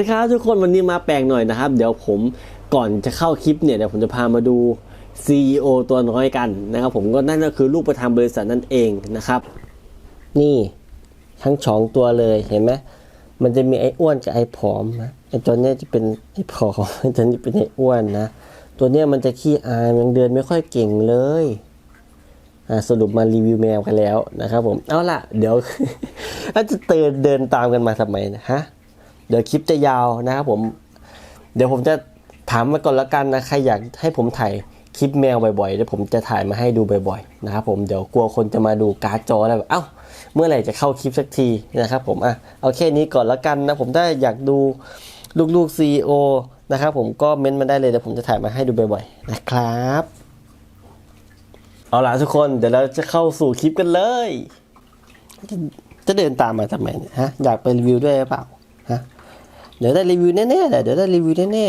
ดีครับทุกคนวันนี้มาแปลงหน่อยนะครับ เดี๋ยวผมก่อนจะเข้าคลิปเนี่ยเดี๋ยวผมจะพามาดู CEO ตัวน้อยกันนะครับผมก็นั่นก็คือลูกประธานบริษัทนั่นเองนะครับ นี่ทั้งสองตัวเลยเห็นไหมมันจะมีไอ้อ้วนกับไอ้ผอมนะไอ้ตัวเนี้ยจะเป็นไอ้ผอมไอ้ตัวนี้เป็นไอ้อ้วนนะ ตัวเนี้ยมันจะขี้อายมันเดินไม่ค่อยเก่งเลยสรุปมารีวิวแมวกันแล้วนะครับผมเอาล่ะ เดี๋ยวแล้วจะเดินเดินตามกันมาทำไมนะฮะ เดี๋ยวคลิปจะยาวนะครับผม เดี๋ยวผมจะถามมาก่อนละกันนะใครอยากให้ผมถ่ายคลิปแมวบ่อยๆเดี๋ยวผมจะถ่ายมาให้ดูบ่อยๆนะครับผมเดี๋ยวกลัวคนจะมาดูการ์ดจอแล้วแบบเอ้าเมื่อไหร่จะเข้าคลิปสักทีนะครับผมอะเอาแค่นี้ก่อนละกันนะผมถ้าอยากดูลูกๆ CEO นะครับผมก็เม้นต์มาได้เลยเดี๋ยวผมจะถ่ายมาให้ดูบ่อยๆนะครับเอาล่ะทุกคนเดี๋ยวเราจะเข้าสู่คลิปกันเลย จะจะเดินตามมาทำไมเนี่ยฮะอยากไปรีวิวด้วยหรือเปล่าฮะ เดี๋ยวได้รีวิวแน่ๆแหละเดี๋ยวได้รีวิวแน่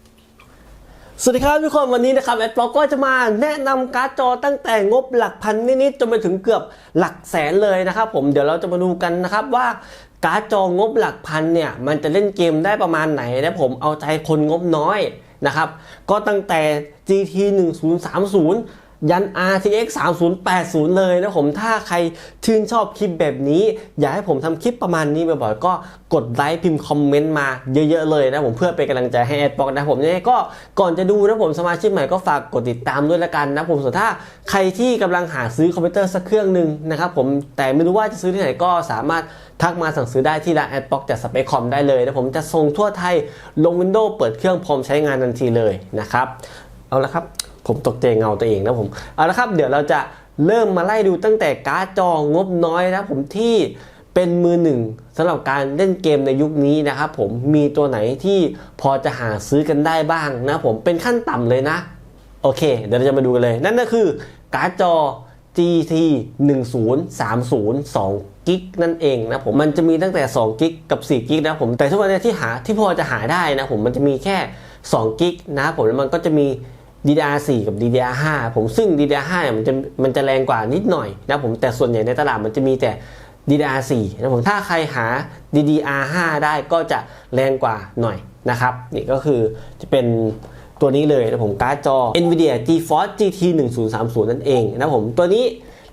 ๆ สวัสดีครับทุกคนวันนี้นะครับแอดบล็อกก็จะมาแนะนำการ์ดจอตั้งแต่งบหลักพันนิดๆจนไปถึงเกือบหลักแสนเลยนะครับผมเดี๋ยวเราจะมาดูกันนะครับว่าการ์ดจองบหลักพันเนี่ยมันจะเล่นเกมได้ประมาณไหนและผมเอาใจคนงบน้อยนะครับก็ตั้งแต่ GT 1030 ยัน RTX 3080 เลยนะผมถ้าใครชื่นชอบคลิปแบบนี้ อยากให้ผมทำคลิปประมาณนี้บ่อยๆก็กดไลค์พิมพ์คอมเมนต์มาเยอะๆเลยนะผมเพื่อเป็นกำลังใจให้แอดบ็อกนะผมยังไงก็ก่อนจะดูนะผมสมาชิกใหม่ก็ฝากกดติดตามด้วยละกันนะผมส่วนถ้าใครที่กำลังหาซื้อคอมพิวเตอร์สักเครื่องหนึ่งนะครับผมแต่ไม่รู้ว่าจะซื้อที่ไหนก็สามารถทักมาสั่งซื้อได้ที่ร้านแอดบ็อกจากสเปคคอมได้เลยนะผมจะส่งทั่วไทยลง Windows เปิดเครื่องพร้อมใช้งานทันทีเลยนะครับ เอาละครับ ผมตกใจเงาตัวเองนะผมเอาละครับ เดี๋ยวเราจะเริ่มมาไล่ดูตั้งแต่การ์ดจองบน้อยนะผมที่เป็นมือหนึ่งสำหรับการเล่นเกมในยุคนี้นะครับผมมีตัวไหนที่พอจะหาซื้อกันได้บ้างนะผมเป็นขั้นต่ำเลยนะ โอเค เดี๋ยวเราจะมาดูกันเลย นั่นก็คือการ์ดจอ GT 1030 2กิกนั่นเองนะผมมันจะมีตั้งแต่2กิกกับ4กิกนะผมแต่ทุกวันนี้ที่หาที่พอจะหาได้นะผมมันจะมีแค่2กิกนะผมแล้วมันก็จะมี DDR4 กับ DDR5 ผมซึ่ง DDR5 เนี่ยมันจะมันจะแรงกว่านิดหน่อยนะผมแต่ส่วนใหญ่ในตลาดมันจะมีแต่ DDR4 นะผมถ้าใครหา DDR5 ได้ก็จะแรงกว่าหน่อยนะครับ นี่ก็คือจะเป็นตัวนี้เลยนะผมการ์ดจอ NVIDIA GeForce GT 1030 นั่นเองนะผมตัวนี้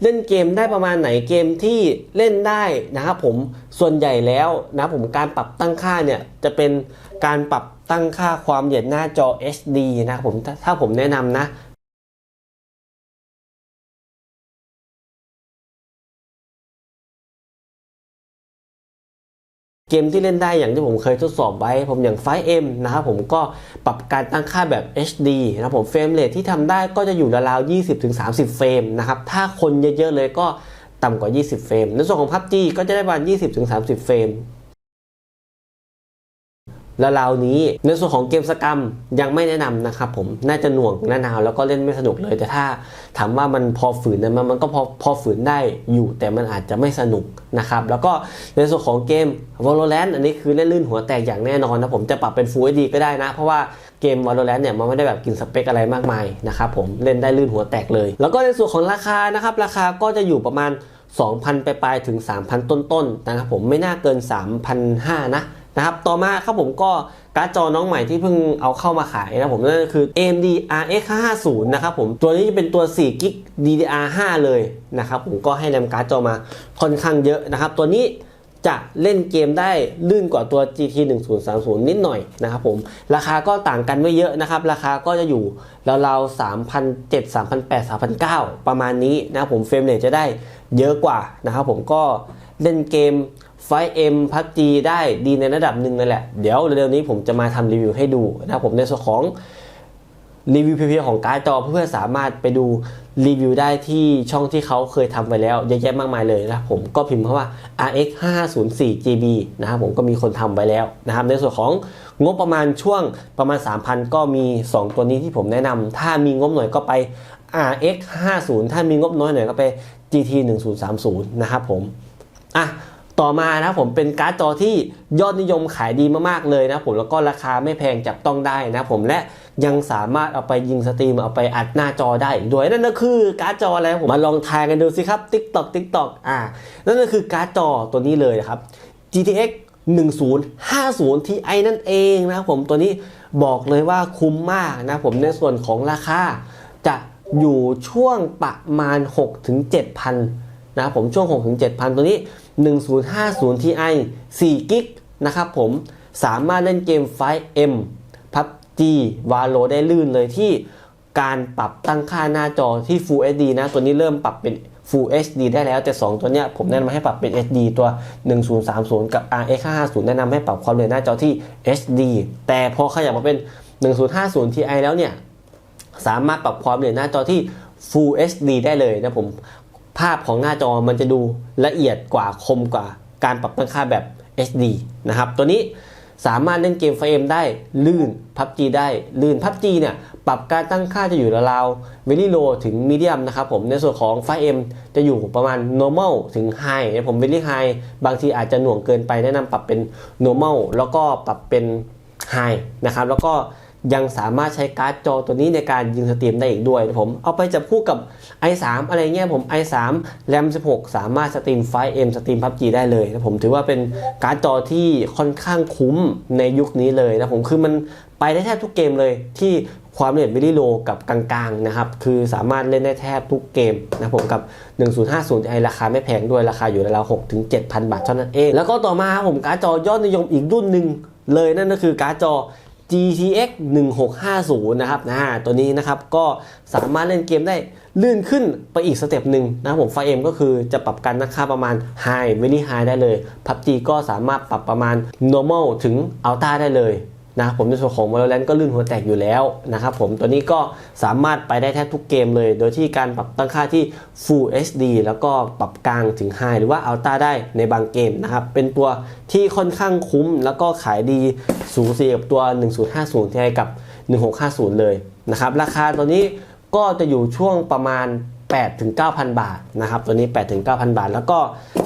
เล่นเกมได้ประมาณไหนเกมที่เล่นได้นะครับผมส่วนใหญ่แล้วนะผมการปรับตั้งค่าเนี่ยจะเป็นการปรับ ตั้งค่าความละเอียดหน้าจอ HD นะครับผมถ้าผมแนะนำนะเกมที่เล่นได้อย่างที่ผมเคยทดสอบไว้ ผมอย่าง 5M นะครับผมก็ปรับการตั้งค่าแบบ HD นะครับผมเฟรมเรทที่ทำได้ก็จะอยู่ราวๆ20-30 เฟรมนะครับถ้าคนเยอะๆเลยก็ต่ำกว่า 20 เฟรมในส่วนของ PUBG ก็จะได้ประมาณ20-30 เฟรม แล้วราวนี้ ในส่วนของเกมสกรรมยังไม่แนะนำนะครับผมน่าจะหน่วงหน้าหนาวแล้วก็เล่นไม่สนุกเลย แต่ถ้าถามว่ามันพอฝืนนะมันมันก็พอพอฝืนได้อยู่ แต่มันอาจจะไม่สนุกนะครับแล้วก็ในส่วนของเกม Valorant อันนี้คือเล่นลื่นหัวแตกอย่างแน่นอนนะผมจะปรับเป็น Full HD ก็ได้นะ เพราะว่าเกม Valorant เนี่ยมันไม่ได้แบบกินสเปคอะไรมากมายนะครับผมเล่นได้ลื่นหัวแตกเลย แล้วก็ในส่วนของราคานะครับราคาก็จะอยู่ประมาณ2,000 ไปปลายถึง 3,000 ต้นๆนะครับผมไม่น่าเกิน 3,500 นะ นะครับ ต่อมาครับผมก็การ์ดจอน้องใหม่ที่เพิ่งเอาเข้ามาขายนะผมนั่นก็คือ AMD RX 550นะครับผมตัวนี้จะเป็นตัว 4 g b DDR5 เลยนะครับผมก็ให้นำการ์ดจอมาค่อนข้างเยอะนะครับ ตัวนี้จะเล่นเกมได้ลื่นกว่าตัว GT 1030 นิดหน่อยนะครับผม ราคาก็ต่างกันไม่เยอะนะครับ ราคาก็จะอยู่ราวๆ3,700 3,800 3,900ประมาณนี้นะครับผมเฟรมเรทจะได้เยอะกว่านะครับผมก็เล่นเกม ไฟเอ็มพับจีได้ดีในระดับหนึ่งนั่นแหละ เดี๋ยวเร็วๆนี้ผมจะมาทำรีวิวให้ดูนะครับผมในส่วนของรีวิวเพียของการ์ดจอเพื่อสามารถไปดูรีวิวได้ที่ช่องที่เขาเคยทำไปแล้วเยอะแยะมากมายเลยนะครับผมก็พิมพ์คำว่า RX 504 GB นะครับผมก็มีคนทำไปแล้วนะครับในส่วนของงบประมาณช่วงประมาณ 3,000 ก็มี 2 ตัวนี้ที่ผมแนะนำถ้ามีงบหน่อยก็ไป RX 50ถ้ามีงบน้อยหน่อยก็ไป GT 1030นะครับผมอะ ต่อมานะครับผมเป็นการ์ดจอที่ยอดนิยมขายดีมากๆเลยนะผมแล้วก็ราคาไม่แพงจับต้องได้นะผมและยังสามารถเอาไปยิงสตรีมเอาไปอัดหน้าจอได้ด้วยนั่นก็คือการ์ดจออะไรผมมาลองทายกันดูสิครับ TikTok TikTok อ่านั่นก็คือการ์ดจอตัวนี้เลยนะครับ GTX 1050 Ti นั่นเองนะครับผมตัวนี้บอกเลยว่าคุ้มมากนะผมในส่วนของราคาจะอยู่ช่วงประมาณ 6-7,000นะครับผมช่วง 6-7,000 ตัวนี้ 1050 Ti 4กิกนะครับผมสามารถเล่นเกม 5M PUBG Valo ได้ลื่นเลยที่การปรับตั้งค่าหน้าจอที่ Full HD นะ ตัวนี้เริ่มปรับเป็น Full HD ได้แล้วแต่ 2 ตัวเนี้ยผมแนะนำให้ปรับเป็น HD ตัว 1030 กับ RX 550แนะนำให้ปรับความเร็วหน้าจอที่ HD แต่พอขยับมาเป็น 1050 Ti แล้วเนี่ย สามารถปรับความละเอียดหน้าจอที่ Full HD ได้เลยนะผม ภาพของหน้าจอมันจะดูละเอียดกว่าคมกว่าการปรับตั้งค่าแบบ HD นะครับ ตัวนี้สามารถเล่นเกมไฟเอ็มได้ลื่น PUBG ได้ลื่น PUBG เนี่ยปรับการตั้งค่าจะอยู่ราวๆ Very Low ถึง Medium นะครับผมในส่วนของไฟเอ็มจะอยู่ประมาณ Normal ถึง High ผม Very High บางทีอาจจะหน่วงเกินไปแนะนำปรับเป็น Normal แล้วก็ปรับเป็น High นะครับแล้วก็ ยังสามารถใช้การ์ดจอตัวนี้ในการยิงสตรีมได้อีกด้วยนะผมเอาไปจับคู่กับ i3 อะไรเงี้ยผม i3 RAM 16 สามารถสตรีม 5M สตรีม PUBG ได้เลยนะผมถือว่าเป็นการ์ดจอที่ค่อนข้างคุ้มในยุคนี้เลยนะผมคือมันไปได้แทบทุกเกมเลยที่ความละเอียดวิดีโลกับกลางๆนะครับ คือสามารถเล่นได้แทบทุกเกมนะผมกับ 1050 i ราคาไม่แพงด้วยราคาอยู่ราวๆ6ถึง7,000 บาทเท่านั้นเอง แล้วก็ต่อมาผมการ์ดจอยอดนิยมอีกรุ่นหนึ่งเลยนั่นก็คือการ์ดจอ GTX 1650 นะครับนะตัวนี้นะครับก็สามารถเล่นเกมได้ลื่นขึ้นไปอีกสเต็ปหนึ่งนะครับผมไฟเอ็มก็คือจะปรับการตั้งค่าประมาณ High Very High ได้เลย PUBG ก็สามารถปรับประมาณ Normal ถึง Ultra ได้เลย นะผมในส่วนของ Valorant ก็ลื่นหัวแตกอยู่แล้วนะครับผมตัวนี้ก็สามารถไปได้แทบทุกเกมเลย โดยที่การปรับตั้งค่าที่ Full HD แล้วก็ปรับกลางถึง High หรือว่า Ultra ได้ในบางเกมนะครับ เป็นตัวที่ค่อนข้างคุ้ม แล้วก็ขายดีสูสีกับตัว 1050ที่ให้กับ 1650 เลยนะครับ ราคาตัวนี้ก็จะอยู่ช่วงประมาณ 8ถึง9,000 บาทนะครับตัวนี้8ถึง9,000 บาท แล้วก็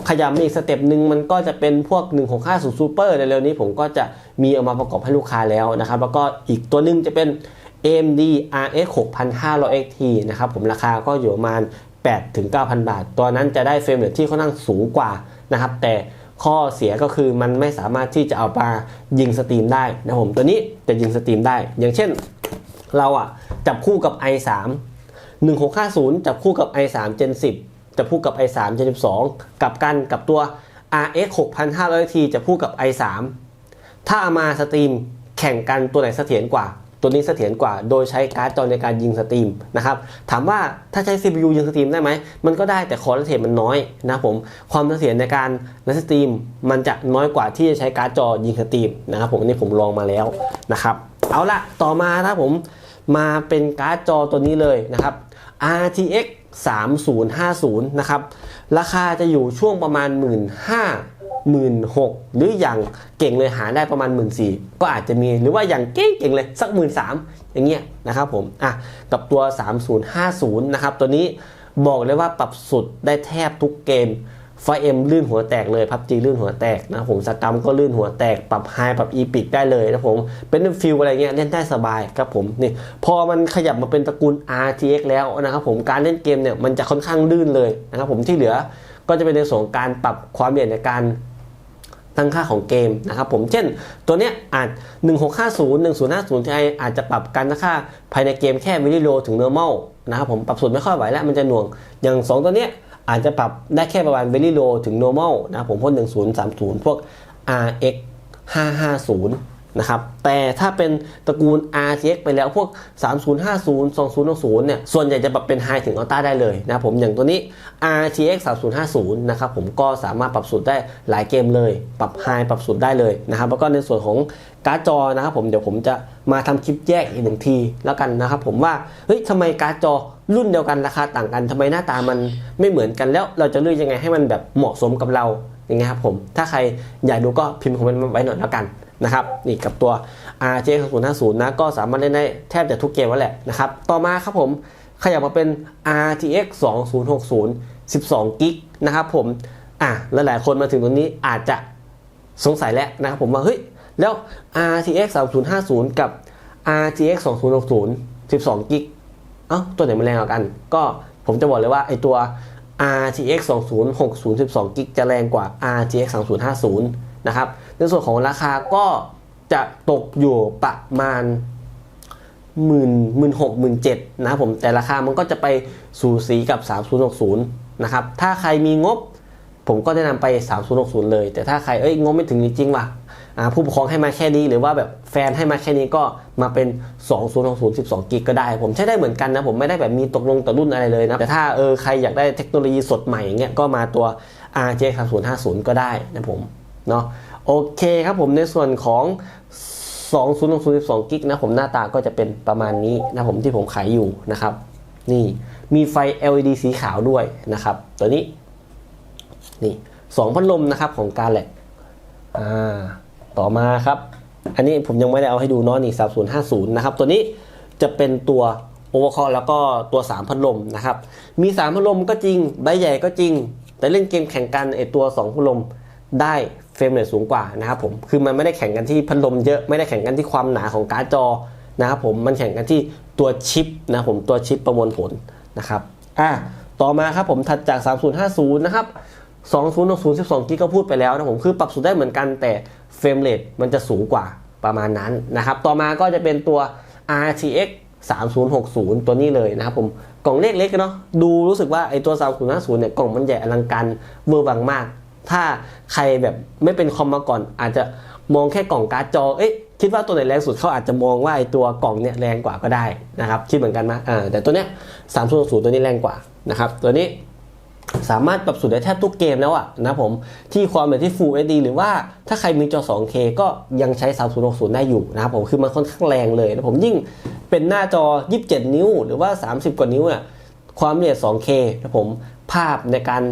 ขยับมาอีกสเต็ปหนึ่งมันก็จะเป็นพวก 1650 Super ในเร็วนี้ผมก็จะมีเอามาประกอบให้ลูกค้าแล้วนะครับ แล้วก็อีกตัวหนึงจะเป็น AMD RX 6500 XT นะครับผมราคาก็อยู่ประมาณ8ถึง9,000 บาท ตัวนั้นจะได้เฟรมเรทที่ค่อนข้างสูงกว่านะครับ แต่ข้อเสียก็คือมันไม่สามารถที่จะเอามายิงสตรีมได้นะผมตัวนี้จะยิงสตรีมได้ อย่างเช่นเราอะจับคู่กับ i3 1650 จับคู่กับ i3 Gen 10 จับคู่กับ i3 Gen 12กับกันกับตัว RX 6500 T จับคู่กับ i3 ถ้าเอามาสตรีมแข่งกันตัวไหนเสถียรกว่า ตัวนี้เสถียรกว่า โดยใช้การ์ดจอในการยิงสตรีมนะครับถามว่าถ้าใช้ CPU ยิงสตรีมได้ไหม มันก็ได้แต่คอร์เทมันน้อยนะผมความเสถียรในการเล่นสตรีมมันจะน้อยกว่าที่จะใช้การ์ดจอยิงสตรีมนะครับผมอันนี้ผมลองมาแล้วนะครับเอาละต่อมานะครับผมมาเป็นการ์ดจอตัวนี้เลยนะครับ RTX 3050 นะครับ ราคาจะอยู่ช่วงประมาณ 1 5 0 0 0 1 6หรืออย่างเก่งเลยหาได้ประมาณ 1 4ื่นก็อาจจะมีหรือว่าอย่างเก่งเก่งเลยสัก 1 3ื่นอย่างเงี้ยนะครับผมอะกับตัว 3050 นะครับ ตัวนี้บอกเลยว่าปรับสุดได้แทบทุกเกม ไฟเอ็มลื่นหัวแตกเลยพับจีลื่นหัวแตกนะผมสกรรมก็ลื่นหัวแตกปรับไฮปรับอีพิกได้เลยนะผมเป็นฟิลอะไรเงี้ยเล่นได้สบายครับผมนี่พอมันขยับมาเป็นตระกูล RTX แล้วนะครับผมการเล่นเกมเนี่ยมันจะค่อนข้างลื่นเลยนะครับผมที่เหลือก็จะเป็นในส่วนการปรับความละเอียดในการตั้งค่าของเกมนะครับผมเช่นตัวเนี้ยอาจ 1650 1050 Ti อาจจะปรับการตั้งค่าภายในเกมแค่ Very Low ถึง Normal นะครับผมปรับสุดไม่ค่อยไหวแล้วมันจะหน่วงอย่าง 2 ตัวเนี้ย อาจจะปรับได้แค่ประมาณ Very Low ถึง Normal นะผมพวก1030 พวก RX 550 นะครับ แต่ถ้าเป็นตระกูล RTX ไปแล้วพวก 3050 2060 เนี่ย ส่วนใหญ่จะปรับเป็น High ถึง Ultra ได้เลยนะผมอย่างตัวนี้ RTX 3050 นะครับผมก็สามารถปรับสุดได้หลายเกมเลย ปรับ High ปรับสุดได้เลยนะครับ แล้วก็ในส่วนของการ์ดจอนะครับผมเดี๋ยวผมจะมาทำคลิปแยกอีกหนึ่งทีแล้วกันนะครับผมว่าเฮ้ยทำไมการ์ดจอ รุ่นเดียวกันราคาต่างกันทำไมหน้าตามันไม่เหมือนกันแล้วเราจะเลือกยังไงให้มันแบบเหมาะสมกับเราอย่างเงี้ยครับผมถ้าใครอยากดูก็พิมพ์คอมเมนต์ไว้หน่อยแล้วกันนะครับนี่กับตัว RTX 050นะก็สามารถเล่นได้แทบจะทุกเกมแล้วแหละนะครับต่อมาครับผมขยับมาเป็น RTX 2060 12กิกนะครับผมอะแล้วหลายคนมาถึงตรงนี้อาจจะสงสัยแล้วนะครับผมว่าเฮ้ยแล้ว RTX 3050 กับ RTX 2060 12กิก เอ้าตัวไหนมันแรงกว่ากัน ก็ผมจะบอกเลยว่าไอตัว RTX 2060 12กิกจะแรงกว่า RTX 3050 นะครับ ในส่วนของราคาก็จะตกอยู่ประมาณหมื่นหมื่นหกหมื่นเจ็ดนะครับผมแต่ราคามันก็จะไปสู่สีกับ 3060 นะครับ ถ้าใครมีงบ ผมก็แนะนำไป 3060 เลย แต่ถ้าใครเอ้ยงบไม่ถึงจริงว่ะ ผู้ปกครองให้มาแค่นี้หรือว่าแบบแฟนให้มาแค่นี้ก็มาเป็น 2060 12 กิกก็ได้ ผมใช้ได้เหมือนกันนะ ผมไม่ได้แบบมีตกลงต่อรุ่นอะไรเลยนะ แต่ถ้าเออใครอยากได้เทคโนโลยีสดใหม่เงี้ยก็มาตัว RJ 3050ก็ได้นะผมเนาะโอเคครับผมในส่วนของ 2062กิกนะผมหน้าตาก็จะเป็นประมาณนี้นะผมที่ผมขายอยู่นะครับ นี่มีไฟ LED สีขาวด้วยนะครับ ตัวนี้นี่สองพัดลมนะครับของการแหละอ่า ต่อมาครับ อันนี้ผมยังไม่ได้เอาให้ดูเนาะนี่3050 นะครับ ตัวนี้จะเป็นตัวโอเวอร์คอแล้วก็ตัว 3 พัดลมนะครับ มี 3 พัดลมก็จริง ใบใหญ่ก็จริง แต่เล่นเกมแข่งกันไอตัว 2 พัดลมได้เฟรมเรทสูงกว่านะครับผม คือมันไม่ได้แข่งกันที่พัดลมเยอะ ไม่ได้แข่งกันที่ความหนาของการ์ดจอนะครับผม มันแข่งกันที่ตัวชิปนะผม ตัวชิปประมวลผลนะครับ อะ ต่อมาครับผมถัดจาก 3050 นะครับ 2060 12กิกก็พูดไปแล้วนะผมคือปรับสูตรได้เหมือนกันแต่เฟรมเรทมันจะสูงกว่าประมาณนั้นนะครับต่อมาก็จะเป็นตัว RTX 3060 ตัวนี้เลยนะครับผมกล่องเล็กๆเนาะดูรู้สึกว่าไอตัว 3050 เนี่ยกล่องมันใหญ่อลังการเวอร์วังมาก ถ้าใครแบบไม่เป็นคอมมาก่อน อาจจะมองแค่กล่องการ์ดจอเอ๊ะคิดว่าตัวไหนแรงสุดเขาอาจจะมองว่าไอตัวกล่องเนี่ยแรงกว่าก็ได้นะครับคิดเหมือนกันไหมอ่าแต่ตัวเนี้ย3060 ตัวนี้แรงกว่านะครับตัวนี้ สามารถปรับสูตรได้แทบทุกเกมแล้วอะนะผมที่ความแบบที่ Full HD หรือว่าถ้าใครมีจอ 2K ก็ยังใช้ 3060 ได้อยู่นะครับผมคือมันค่อนข้างแรงเลยนะผมยิ่งเป็นหน้าจอ 27 นิ้ว หรือว่า 30 กว่านิ้วอะความละเอียด 2K นะผมภาพในการ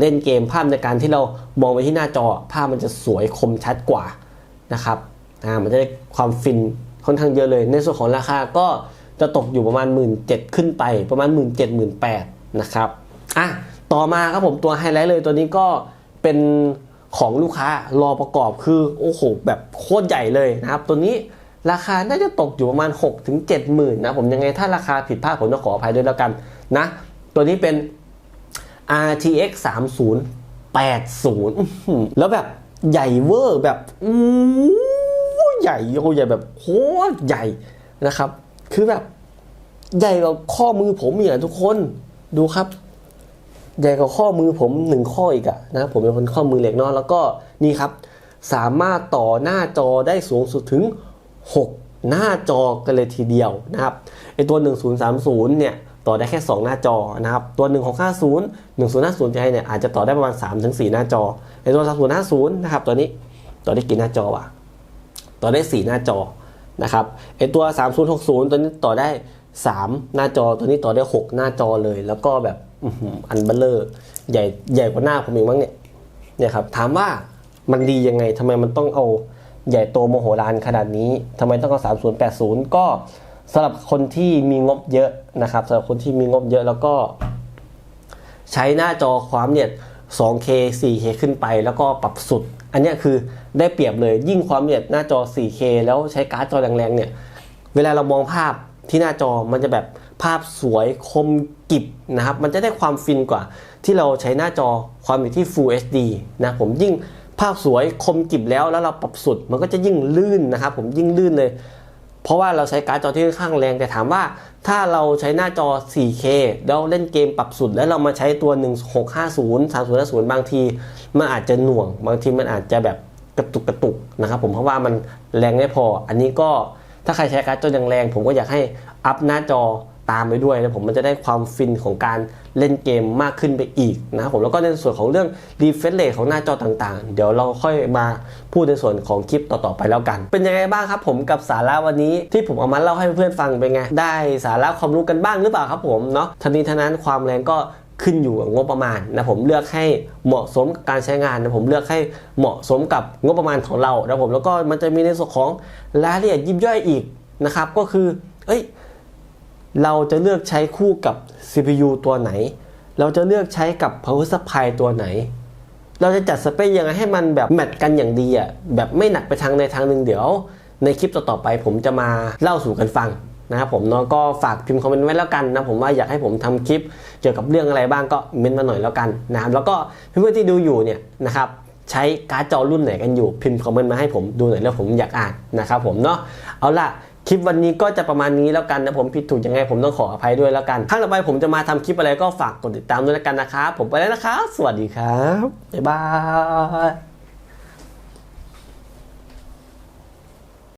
เล่นเกมภาพในการที่เรามองไปที่หน้าจอ ภาพมันจะสวยคมชัดกว่านะครับอ่ามันจะได้ความฟินค่อนข้างเยอะเลย ในส่วนของราคาก็จะตกอยู่ประมาณ 1 7ื่นขึ้นไปประมาณ 1 7 0 0 0 1 8 0 0 0นะครับอะ ต่อมาครับผมตัวไฮไลท์เลยตัวนี้ก็เป็นของลูกค้ารอประกอบคือโอ้โหแบบโคตรใหญ่เลยนะครับ ตัวนี้ราคาน่าจะตกอยู่ประมาณ 6 ถึง 7 หมื่นนะผมยังไงถ้าราคาผิดพลาดผมจะขออภัยด้วยแล้วกันนะ ตัวนี้เป็น RTX 3080 แล้วแบบใหญ่เวอร์แบบอู้ใหญ่โอ้ใหญ่แบบโคตรใหญ่นะครับ คือแบบ ใหญ่กว่าข้อมือผมอย่างทุกคนดูครับ ใหญ่กว่าข้อมือผมหนึ่งข้ออีกอะนะครับผมเป็นคนข้อมือเล็กเนาะแล้วก็นี่ครับ สามารถต่อหน้าจอได้สูงสุดถึง 6 หน้าจอกันเลยทีเดียวนะครับไอตัว 1030 เนี่ยต่อได้แค่ 2 หน้าจอนะครับตัว 1650 1050ใจเนี่ยอาจจะต่อได้ประมาณ 3-4 หน้าจอไอตัว 3050 นะครับตัวนี้ต่อได้กี่หน้าจอวะต่อได้ 4 หน้าจอนะครับไอตัว 3060 ตัวนี้ต่อได้ 3 หน้าจอตัวนี้ต่อได้ 6 หน้าจอเลย แล้วก็แบบ อันเบลเลอร์ใหญ่ใหญ่กว่าหน้าผมเอีกมั้งเนี่ยเนี่ยครับถามว่ามันดียังไงทำไมมันต้องเอาใหญ่โตโมโหลานขนาดนี้ทำไมต้องเอา3080ก็สำหรับคนที่มีงบเยอะนะครับสำหรับคนที่มีงบเยอะแล้วก็ ใช้หน้าจอความเนี่ย 2K 4K ขึ้นไปแล้วก็ปรับสุด อันนี้คือได้เปรียบเลยยิ่งความละเอียดหน้าจอ 4K แล้วใช้การ์ดจอแรงๆเนี่ย เวลาเรามองภาพที่หน้าจอมันจะแบบ ภาพสวยคมกิบนะครับ มันจะได้ความฟินกว่า ที่เราใช้หน้าจอความอยู่ที่ Full HD นะผมยิ่งภาพสวยคมกิบแล้วแล้วเราปรับสุด มันก็จะยิ่งลื่นนะครับ ผมยิ่งลื่นเลย เพราะว่าเราใช้การ์ดจอที่ค่อนข้างแรงแต่ถามว่า ถ้าเราใช้หน้าจอ 4K แล้วเล่นเกมปรับสุด แล้วเรามาใช้ตัว 1650 3050 บางที มันอาจจะหน่วง บางทีมันอาจจะแบบกระตุกกระตุกนะครับผมเพราะว่ามันแรงไม่พอ อันนี้ก็ถ้าใครใช้การ์ดจอแรงๆผมก็อยากให้อัพหน้าจอ ตามไปด้วยนะผมมันจะได้ความฟินของการเล่นเกมมากขึ้นไปอีกนะผมแล้วก็ในส่วนของเรื่อง refresh rate ของหน้าจอต่างๆ เดี๋ยวเราค่อยมาพูดในส่วนของคลิปต่อๆไปแล้วกัน เป็นยังไงบ้างครับผมกับสาระวันนี้ที่ผมเอามาเล่าให้เพื่อนฟังเป็นไง ได้สาระความรู้กันบ้างหรือเปล่าครับผมเนาะทันทีทันนั้นความแรงก็ขึ้นอยู่กับงบประมาณนะผมเลือกให้เหมาะสมกับการใช้งานนะผมเลือกให้เหมาะสมกับงบประมาณของเรานะผมแล้วก็มันจะมีในส่วนของรายละเอียดยิบย่อยอีกนะครับก็คือเอ้ย เราจะเลือกใช้คู่กับ CPU ตัวไหน เราจะเลือกใช้กับ power supply ตัวไหน เราจะจัดสเปคยังไงให้มันแบบแมทกันอย่างดีอะแบบไม่หนักไปทางในทางหนึ่งเดี๋ยว ในคลิปต่อๆไปผมจะมาเล่าสู่กันฟังนะครับผมเนาะก็ฝากพิมพ์คอมเมนต์ไว้แล้วกันนะผมว่าอยากให้ผมทำคลิปเกี่ยวกับเรื่องอะไรบ้างก็เมนต์มาหน่อยแล้วกันนะครับแล้วก็เพื่อนๆที่ดูอยู่เนี่ยนะครับใช้การ์ดจอรุ่นไหนกันอยู่พิมพ์คอมเมนต์มาให้ผมดูหน่อยแล้วผมอยากอ่านนะครับผมเนาะเอาล่ะ คลิปวันนี้ก็จะประมาณนี้แล้วกันนะผมผิดถูกยังไงผมต้องขออภัยด้วยแล้วกันครั้งต่อไปผมจะมาทำคลิปอะไรก็ฝากกดติดตามด้วยแล้วกันนะครับผมไปแล้วนะครับสวัสดีครับบ๊ายบาย